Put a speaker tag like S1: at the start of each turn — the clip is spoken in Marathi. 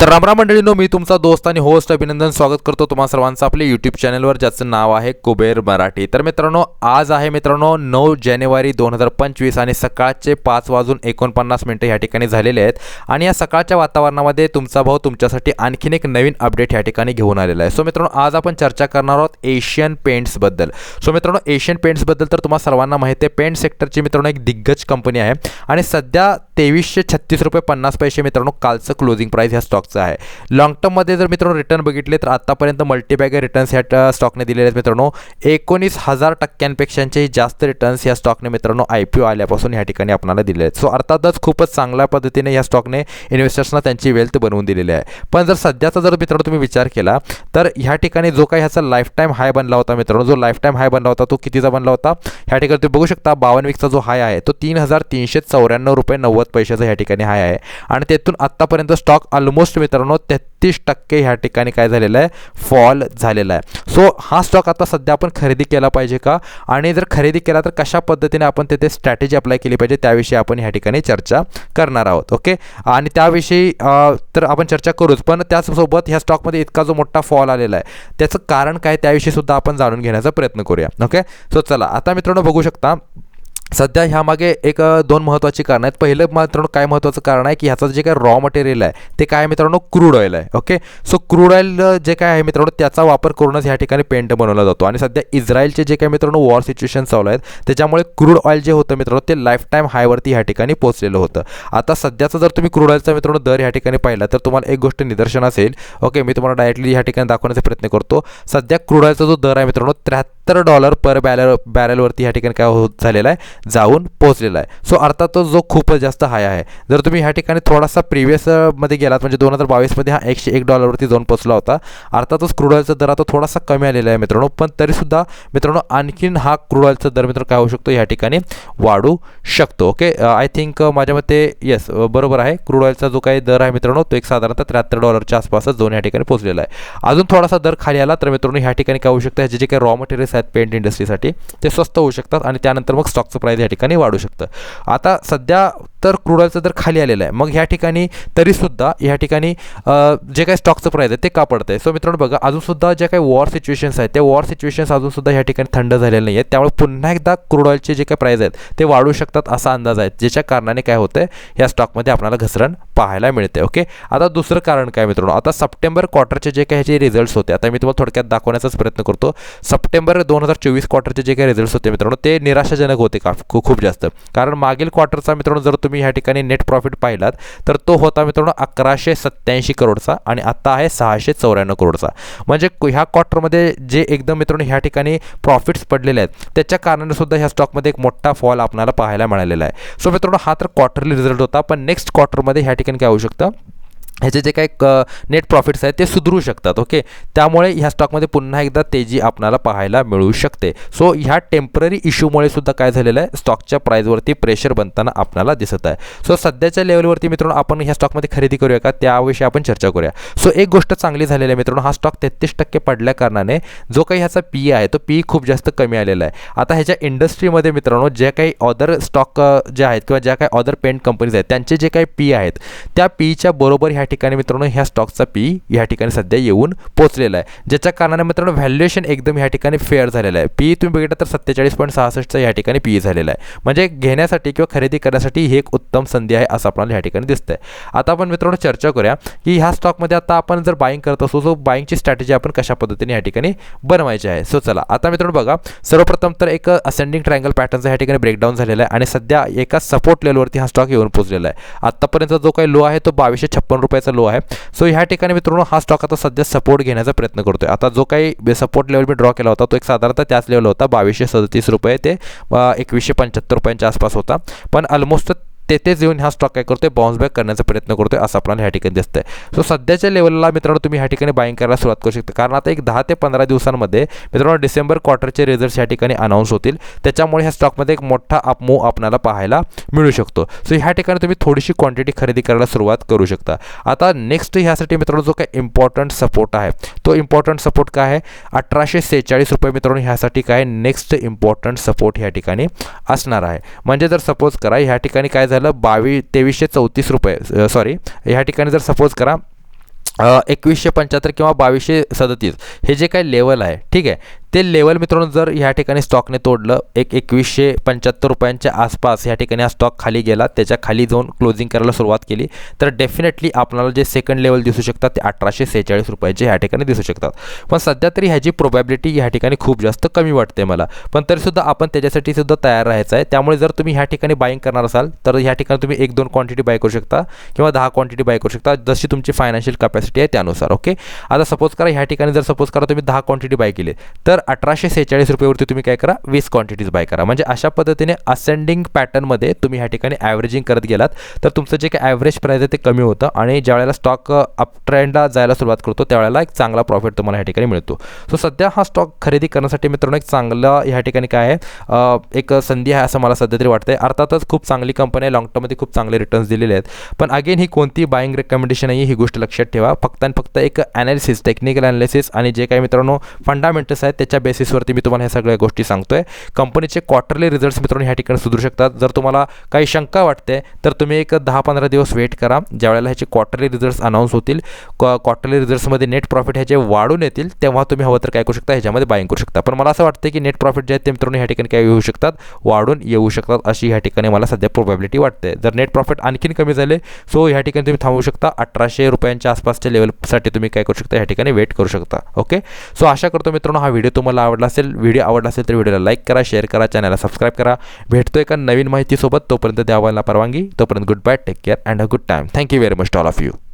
S1: तर रामराम मंडळीनो मी तुमचा दोस्त आणि होस्ट अभिनंदन स्वागत करतो तुम्हा सर्वांचं आपल्या यूट्यूब चॅनलवर ज्याचं नाव आहे कुबेर मराठी. तर मित्रांनो आज आहे मित्रांनो नऊ जानेवारी दोन हजार पंचवीस आणि सकाळचे पाच वाजून एकोणपन्नास मिनटं ह्या ठिकाणी झालेले आहेत. आणि या सकाळच्या वातावरणामध्ये तुमचा भाऊ तुमच्यासाठी आणखीन एक नवीन अपडेट ह्या ठिकाणी घेऊन आलेला आहे. सो मित्रांनो आज आपण चर्चा करणार आहोत एशियन पेंट्सबद्दल सो मित्रांनो एशियन पेंट्सबद्दल तर तुम्हाला सर्वांना माहिती आहे पेंट सेक्टरची मित्रांनो एक दिग्गज कंपनी आहे. आणि सध्या तेवीसशे छत्तीस रुपये पन्नास पैसे मित्रांनो कालचं क्लोजिंग प्राईस ह्या स्टॉक स्टॉकचं आहे. लॉंग टर्ममध्ये जर मित्रांनो रिटर्न बघितले तर आत्तापर्यंत मल्टीबॅगर रिटर्न्स ह्या स्टॉकने दिलेले आहेत मित्रांनो. एकोणीस हजार टक्क्यांपेक्षांचे जास्त रिटर्न्स या स्टॉकने मित्रांनो आय पी ओ आल्यापासून ह्या ठिकाणी आपल्याला दिले आहेत. सो अर्थातच खूपच चांगल्या पद्धतीने या स्टॉकने इन्व्हेस्टर्सना त्यांची वेल्थ बनवून दिलेली आहे. पण जर सध्याचा जर मित्रांनो तुम्ही विचार केला तर ह्या ठिकाणी जो काही ह्याचा लाईफ टाईम हाय बनला होता मित्रांनो जो लाईफ टाईम हाय बनला होता तो कितीचा बनला होता? ह्या ठिकाणी तुम्ही बघू शकता बावन्न वीकचा जो हाय आहे तो तीन हजार तीनशे चौऱ्याण्णव रुपये नव्वद पैशाचा ह्या ठिकाणी हाय आहे. आणि तेथून आत्तापर्यंत स्टॉक ऑलमोस्ट मित्रांनो तेहतीस टक्के ह्या ठिकाणी काय झालेलं आहे? फॉल झालेला आहे. सो हा स्टॉक आता सध्या आपण खरेदी केला पाहिजे का? आणि जर खरेदी केला तर कशा पद्धतीने आपण तेथे स्ट्रॅटेजी अप्लाय केली पाहिजे? त्याविषयी आपण ह्या ठिकाणी चर्चा करणार आहोत ओके आणि त्याविषयी तर आपण चर्चा करूच. पण त्याचसोबत ह्या स्टॉकमध्ये इतका जो मोठा फॉल आलेला आहे त्याचं कारण काय? त्याविषयी सुद्धा आपण जाणून घेण्याचा प्रयत्न करूया ओके सो चला. आता मित्रांनो बघू शकता सध्या ह्यामागे एक दोन महत्त्वाची कारणं आहेत. पहिलं मित्रांनो काय महत्त्वाचं कारण आहे की ह्याचं जे काय रॉ मटेरियल आहे ते काय आहे मित्रांनो क्रूड ऑइल आहे ओके सो क्रूड ऑइल जे काय आहे मित्रांनो त्याचा वापर करूनच ह्या ठिकाणी पेंट बनवला जातो. आणि सध्या इस्रायलचे जे काय मित्रांनो वॉर सिच्युएशन चालू आहेत त्याच्यामुळे क्रूड ऑइल जे होतं मित्रांनो ते लाईफ टाईम हायवरती ह्या ठिकाणी पोहोचलेलं होतं. आता सध्याचं जर तुम्ही क्रूड ऑइलचा मित्रांनो दर ह्या ठिकाणी पाहिला तर तुम्हाला एक गोष्ट निदर्शन असेल ओके मी तुम्हाला डायरेक्टली ह्या ठिकाणी दाखवण्याचा प्रयत्न करतो. सध्या क्रूड ऑइलचा जो दर आहे मित्रांनो त्र्याहत्तर डॉलर पर बॅरल बॅरलवरती ह्या ठिकाणी काय होत झालेला आहे? जाऊन पोहोचलेला आहे. सो अर्थात तो जो खूपच जास्त हाय आहे. जर तुम्ही ह्या ठिकाणी थोडासा प्रिव्हियसमध्ये गेलात म्हणजे दोन हजार बावीसमध्ये हा एकशे एक डॉलरवरती जाऊन पोचला होता अर्थातच क्रूड ऑइलचा दर आता थोडासा कमी आलेला आहे मित्रांनो. पण तरीसुद्धा मित्रांनो आणखीन हा क्रूड ऑइलचा दर मित्र काय होऊ शकतो? ह्या ठिकाणी वाढू शकतो. ओके आय थिंक माझ्या मते येस बरोबर आहे. क्रूड ऑइलचा जो काही दर आहे मित्रांनो तो एक साधारणतः त्र्याहत्तर डॉलरच्या आसपासच जाऊन ह्या ठिकाणी पोहोचलेला आहे. अजून थोडासा दर खाली आला तर मित्रांनो ह्या ठिकाणी काय होऊ शकतं? ह्याचे जे काही रॉ मटेरियल्स आहेत पेंट इंडस्ट्रीसाठी ते स्वस्त होऊ शकतात आणि त्यानंतर मग स्टॉकचं प्राईस या ठिकाणी वाढू शकतं. आता सध्या तर क्रूड ऑइलचं दर खाली आलेलं आहे मग ह्या ठिकाणी तरीसुद्धा ह्या ठिकाणी जे काही स्टॉकचं प्राईस आहे ते का पडतं आहे सो मित्रांनो बघा अजूनसुद्धा जे काही वॉर सिच्युएशन्स आहेत ते वॉर सिच्युएशन्स अजूनसुद्धा ह्या ठिकाणी थंड झालेले नाही आहेत त्यामुळे पुन्हा एकदा क्रूड ऑइलचे जे काही प्राईस आहेत ते वाढू शकतात असा अंदाज आहे ज्याच्या कारणाने काय होतं आहे या स्टॉकमध्ये आपल्याला घसरण पाहायला मिळते ओके आता दुसरं कारण काय मित्रांनो? आता सप्टेंबर क्वार्टरचे जे काही ह्याचे रिझल्ट्स होते आता मी तुम्हाला थोडक्यात दाखवण्याचाच प्रयत्न करतो. सप्टेंबर दोन हजार चोवीस क्वार्टरचे जे काही रिझल्ट्स होते मित्रांनो ते निराशाजनक होते का? खूप खूप जास्त. कारण मागील क्वार्टरचा मित्रांनो जर तुम्ही ह्या ठिकाणी नेट प्रॉफिट पाहिलात तर तो होता मित्रांनो अकराशे सत्त्याऐंशी करोडचा आणि आता आहे सहाशे चौऱ्याण्णव करोडचा म्हणजे ह्या क्वार्टरमध्ये जे एकदम मित्रांनो ह्या ठिकाणी प्रॉफिट्स पडलेले आहेत त्याच्या कारणाने सुद्धा ह्या स्टॉकमध्ये एक मोठा फॉल आपल्याला पाहायला मिळालेला आहे. सो मित्रांनो हा तर क्वार्टरली रिझल्ट होता पण नेक्स्ट क्वार्टरमध्ये ह्या ठिकाणी काय होऊ शकतं? ह्याचे जे काही क नेट प्रॉफिट्स आहेत ते सुधरू शकतात ओके त्यामुळे ह्या स्टॉकमध्ये पुन्हा एकदा तेजी आपणाला पाहायला मिळू शकते. सो ह्या टेंपररी इश्यूमुळे सुद्धा काय झालेलं आहे? स्टॉकच्या प्राईजवरती प्रेशर बनताना आपल्याला दिसत आहे. सो सध्याच्या लेवलवरती मित्रांनो आपण ह्या स्टॉकमध्ये खरेदी करूया का? त्याविषयी आपण चर्चा करूया. सो एक गोष्ट चांगली झालेली आहे मित्रांनो हा स्टॉक तेहतीस टक्के पडल्या कारणाने जो काही ह्याचा पी आहे तो पी खूप जास्त कमी आलेला आहे. आता ह्याच्या इंडस्ट्रीमध्ये मित्रांनो जे काही ऑदर स्टॉक जे आहेत किंवा ज्या काही ऑदर पेंट कंपनीज आहेत त्यांचे जे काही पी आहेत त्या पीच्या बरोबर ह्या ह्या ठिकाणी मित्रांनो ह्या स्टॉकचा पी ह्या ठिकाणी सध्या येऊन पोहोचलेला आहे. ज्याच्या कारणाने मित्रांनो व्हॅल्युएशन एकदम ह्या ठिकाणी फेअर झालेलं आहे. पी तुम्ही बघितलं तर सत्तेचाळीस पॉईंट सहासष्टचा ह्या ठिकाणी पी झालेला आहे. म्हणजे घेण्यासाठी किंवा खरेदी करण्यासाठी ही एक उत्तम संधी आहे असं आपल्याला ह्या ठिकाणी दिसतंय. आता आपण मित्रांनो चर्चा करूया की ह्या स्टॉकमध्ये आता आपण जर बाईंग करत असू सो बाईंगची स्ट्रॅटेजी आपण कशा पद्धतीने ह्या ठिकाणी बनवायची आहे? सो चला आता मित्रांनो बघा. सर्वप्रथम तर एक असेंडिंग ट्रायंगल पॅटर्नचा ह्या ठिकाणी ब्रेकडाऊन झालेला आहे आणि सध्या एका सपोर्ट लेवलवरती हा स्टॉक येऊन पोहोचलेला आहे. आत्तापर्यंत जो काही लो आहे तो बावीसशे छप्पन रुपये रुपयाचा लो आहे. सो ह्या ठिकाणी मित्रांनो हा स्टॉक आता सध्या सपोर्ट घेण्याचा प्रयत्न करतोय. आता जो काही सपोर्ट लेवल मी ड्रॉ केला होता तो एक साधारणतः त्याच लेवल होता बावीसशे सदतीस रुपये ते एकवीसशे पंच्याहत्तर रुपयांच्या आसपास होता. पण ऑलमोस्ट तेथेच येऊन हा स्टॉक काय करतोय? बाउन्स बॅक करण्याचा प्रयत्न करतोय असं प्लॅन ह्या ठिकाणी दिसतंय. सो सध्याच्या लेवलला मित्रांनो तुम्ही ह्या ठिकाणी बाईंग करायला सुरुवात करू शकता. कारण आता एक दहा ते पंधरा दिवसांमध्ये मित्रांनो डिसेंबर क्वार्टरचे रिझल्ट ह्या ठिकाणी अनाऊन्स होतील. त्याच्यामुळे ह्या स्टॉकमध्ये एक मोठा अपमूव आपल्याला पाहायला मिळू शकतो. सो ह्या ठिकाणी तुम्ही थोडीशी क्वांटिटी खरेदी करायला सुरुवात करू शकता. आता नेक्स्ट ह्यासाठी मित्रांनो जो काय इम्पॉर्टंट सपोर्ट आहे तो इम्पॉर्टंट सपोर्ट काय आहे? अठराशे सेहेचाळीस रुपये मित्रांनो ह्यासाठी काय नेक्स्ट इम्पॉर्टंट सपोर्ट ह्या ठिकाणी असणार आहे. म्हणजे जर सपोज करा ह्या ठिकाणी काय झालं बावीस तेवीसशे चौतीस रुपये सॉरी ह्या ठिकाणी जर सपोज करा एकवीसशे पंच्याहत्तर किंवा बावीसशे सदतीस हे जे काही लेवल आहे ठीक आहे ते लेवल मित्रांनो जर ह्या ठिकाणी स्टॉकने तोडलं एक एकवीसशे पंच्याहत्तर रुपयांच्या आसपास ह्या ठिकाणी हा स्टॉक खाली गेला त्याच्याखाली जाऊन क्लोजिंग करायला सुरुवात केली तर डेफिनेटली आपल्याला जे सेकंड लेवल दिसू शकतात ते अठराशे सेहेचाळीस रुपयाचे ह्या ठिकाणी दिसू शकतात. पण सध्या तरी ह्याची प्रोबॅबिलिटी ह्या ठिकाणी खूप जास्त कमी वाटते मला. पण तरीसुद्धा आपण त्याच्यासाठी सुद्धा तयार राहायचं आहे. त्यामुळे जर तुम्ही ह्या ठिकाणी बाईंग करणार असाल तर ह्या ठिकाणी तुम्ही एक दोन क्वांटिटी बाय करू शकता किंवा दहा क्वांटिटी बाय करू शकता जशी तुमची फायनान्शियल कॅपॅसिटी आहे त्यानुसार ओके आता सपोज करा ह्या ठिकाणी जर सपोज करा तुम्ही दहा क्वांटिटी बाय केली तर अठराशे सेहेचाळीस रुपयेवरती तुम्ही काय करा? वीस क्वांटिटीज बाय करा. म्हणजे अशा पद्धतीने असेंडिंग पॅटर्नमध्ये तुम्ही ह्या ठिकाणी ॲव्हरेजिंग करत गेलात. तर तुमचं जे काही ॲव्हरेज प्राईस आहे ते कमी होतं आणि ज्यावेळेला स्टॉक अप ट्रेंडला जायला सुरुवात करतो त्यावेळेला एक चांगला प्रॉफिट तुम्हाला ह्या ठिकाणी मिळतो. सो सध्या हा स्टॉक खरेदी करण्यासाठी मित्रांनो एक चांगला ह्या ठिकाणी काय आहे? एक संधी आहे असं मला सध्या तरी वाटतंय. अर्थातच खूप चांगली कंपनी आहे. लॉंग टर्ममध्ये खूप चांगले रिटर्न्स दिलेले आहेत. पण अगेन ही कोणती बाईंग रेकमेंडेशन आहे ही गोष्ट लक्षात ठेवा. फक्त आणि फक्त एक ॲनालिसिस टेक्निकल ॲनालिसिस आणि जे काही मित्रांनो फंडामेंटल्स आहेत त्याच्या बेसिसवरती मी तुम्हाला ह्या सगळ्या गोष्टी सांगतोय. कंपनीचे क्वार्टरली रिझल्ट्स मित्रांनो ह्या ठिकाणी सुधरू शकतात. जर तुम्हाला काही शंका वाटते तर तुम्ही एक दहा पंधरा दिवस वेट करा. ज्यावेळेला ह्याचे क्वार्टरली रिझल्ट्स अनाऊन्स होतील क्वार्टरली रिझल्ट्समध्ये नेट प्रॉफिट ह्याचे वाढून येतील तेव्हा तुम्ही हवं तर काय करू शकता ह्याच्यामध्ये बाईंग करू शकता. पण मला असं वाटतं की नेट प्रॉफिट जे आहेत ते मित्रांनो ह्या ठिकाणी काय येऊ शकतात वाढून येऊ शकतात अशी ह्या ठिकाणी मला सध्या प्रोबॅबिलिटी वाटते. जर नेट प्रॉफिट आणखीन कमी झाले सो ह्या ठिकाणी तुम्ही थांबू शकता. अठराशे रुपयांच्या आसपासच्या लेवलसाठी तुम्ही काय करू शकता ह्या ठिकाणी वेट करू शकता. ओके सो आशा करतो मित्रांनो हा व्हिडिओ तुम्हाला आवडला असेल व्हिडिओ आवडला असेल तर व्हिडिओला लाईक करा शेअर करा चॅनलला सबस्क्राईब करा. भेटतो एका नवीन माहितीसोबत? तोपर्यंत द्यावायला परवानगी. तोपर्यंत good bye take care and a good time thank you very much all of you